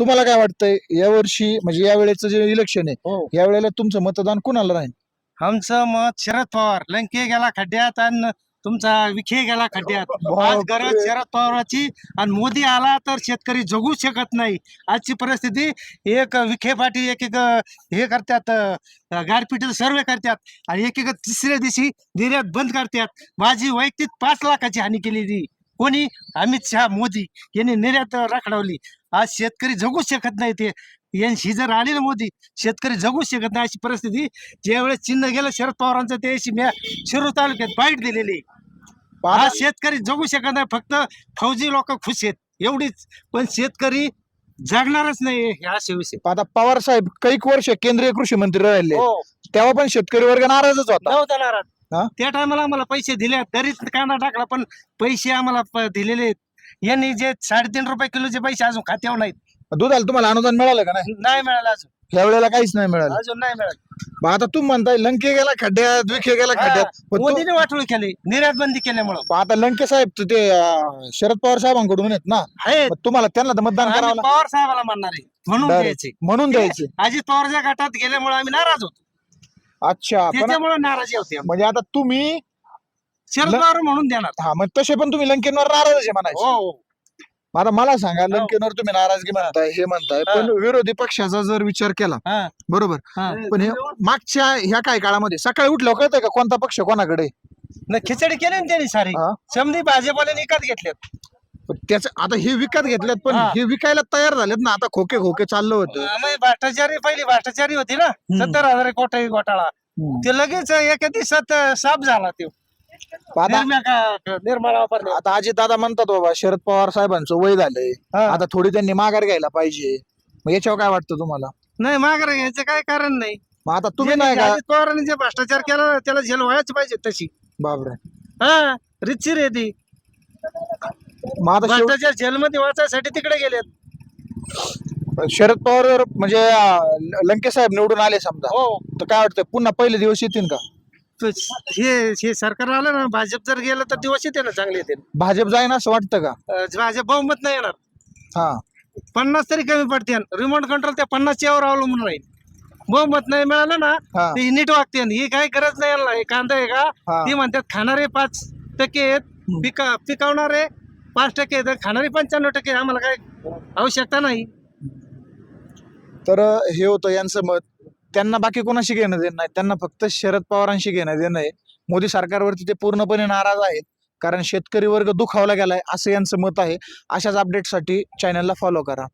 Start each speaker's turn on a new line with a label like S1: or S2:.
S1: तुम्हाला काय वाटतंय? यावर्षी म्हणजे या वेळेचं जे इलेक्शन आहे
S2: हो.
S1: या वेळेला तुमचं मतदान कुणाला राहील?
S2: आमचं मत शरद पवार. लंके गेला खड्ड्यात आणि तुमचा विखे गेला खड्ड्यात. आज. गरज शरद पवाराची आणि मोदी आला तर शेतकरी जगू शकत नाही. आजची परिस्थिती एक विखे पाटील एक एक हे करतात अं, गारपिटीचा सर्वे करतात आणि एक एक तिसऱ्या दिवशी निर्यात बंद करतात. माझी वैयक्तिक पाच लाखाची हानी केलेली. कोणी? अमित शहा मोदी यांनी निर्यात राखडवली. आज शेतकरी जगू शकत नाही ते. यांशी जर आले ना मोदी शेतकरी जगू शकत नाही अशी परिस्थिती. ज्यावेळेस चिन्ह गेलं शरद पवारांचं त्याशी मी शिरूर तालुक्यात बाईट दिलेली. हा शेतकरी जगू शकत नाही फक्त फौजी लोक खुश आहेत. एवढीच. पण शेतकरी जगणारच नाही. हे असे विषय.
S1: आता पवार साहेब कैक वर्ष केंद्रीय कृषी मंत्री राहिले.
S2: हो.
S1: तेव्हा पण शेतकरी वर्ग नाराजच होता.
S2: नव्हता
S1: हा?
S2: नाराज त्या टायमाला आम्हाला पैसे दिले तरी कांदा टाकला पण पैसे आम्हाला प- दिलेले आहेत. यांनी जे साडेतीन रुपये किलोचे पैसे अजून खात्यावर नाहीत.
S1: दुधाला तुम्हाला अनुदान मिळालं का नाही?
S2: नाही मिळालं अजून.
S1: या वेळेला काहीच नाही मिळालं.
S2: अजून नाही मिळालं.
S1: मग आता तुम्ही म्हणताय लंके गेला खड्ड्यात विखे गेला खड्ड्यात. पण तो-
S2: मोदीने वाटोळ केली निर्यात बंदी केल्यामुळं.
S1: पण आता लंके साहेब तर ते अं, शरद पवार साहेबांकडून आहेत ना? मग तुम्हाला त्यांना तर मतदान करावं
S2: आम्ही. पवार साहेबाला म्हणणार आहे. म्हणून
S1: Direct.
S2: द्यायचे.
S1: म्हणून द्यायचे.
S2: अजित पवारच्या गटात गेल्यामुळे आम्ही नाराज होतो.
S1: अच्छा पण
S2: त्याच्यामुळे नाराजी होती.
S1: म्हणजे आता तुम्ही
S2: शरद
S1: ल-
S2: पवार म्हणून देणार.
S1: हा मग तसे पण तुम्ही लंकेंवर नाराज आहे म्हणायचे.
S2: हो हो.
S1: आता मला सांगा लंकेंवर तुम्ही नाराजगी म्हणताय हे म्हणताय पण विरोधी पक्षाचा जर विचार केला
S2: हा,
S1: बरोबर.
S2: हा.
S1: पण हे मागच्या ह्या काय काळामध्ये सकाळी उठल्यावर कळतंय का कोणता पक्ष कोणाकडे? आहे?
S2: न खिचडी केली ना त्यांनी सारी.
S1: हा.
S2: समधी भाजपवाले विकत घेतलेत.
S1: पण त्याच आता हे विकत घेतल्यात पण
S2: हा.
S1: हे विकायला तयार झालेत ना आता खोके खोके चाललं होतं.
S2: आम्ही भ्रष्टाचारी पहिली भ्ष्टाचारी होती ना सत्तर हजार कोटी घोटाळा. ते लगेच एका दिवसात साफ झाला ते
S1: आता
S2: वापरले?
S1: आता अजित दादा म्हणतात बाबा शरद पवार साहेबांचं वय झालंय.
S2: हा.
S1: आता थोडी त्यांनी माघार घ्यायला पाहिजे. मग याच्यावर काय वाटतं तुम्हाला?
S2: नाही माघार घ्यायचं काय कारण नाही.
S1: मग आता तुम्ही नाही का
S2: अजित पवारांनी जे भ्रष्टाचार केला त्याला जेल व्हायच पाहिजे तशी.
S1: बापरे.
S2: हा रितशीर आहे ती.
S1: मग आता शेवट-
S2: भ्रष्टाचार जेलमध्ये वाचायसाठी तिकडे गेलेत.
S1: शरद पवार म्हणजे अं, ल- लंके साहेब निवडून आले समजा.
S2: हो.
S1: तर काय वाटतं पुन्हा पहिले दिवस येतील का?
S2: हे हे सरकार आलं ना भाजप जर गेलं तर दिवस येते ना चांगले येते.
S1: भाजप जाईन असं वाटतं का?
S2: अं, भाजप बहुमत नाही येणार.
S1: हा.
S2: पन्नास तरी कमी पडते रिमोट कंट्रोल त्या पन्नासच्या वर अवलंबून राहील. बहुमत नाही मिळालं ना
S1: हा.
S2: ते नीट वागते ही काही गरज नाही. हे कांदा आहे का. ती म्हणतात खाणारे पाच टक्के आहेत पिका पिकवणारे पाच टक्के आहेत खाणारे पंच्याण्णव टक्के आहे. आम्हाला काय आवश्यकता नाही.
S1: तर हे होतं यांचं मत. त्यांना बाकी कोणाशी घेणं देणं नाही. त्यांना फक्त शरद पवारांशी घेणं देणं आहे. मोदी सरकारवरती ते पूर्णपणे नाराज आहेत. कारण शेतकरी वर्ग दुखावला गेलाय असं यांचं मत आहे. अशाच अपडेटसाठी चॅनलला फॉलो करा.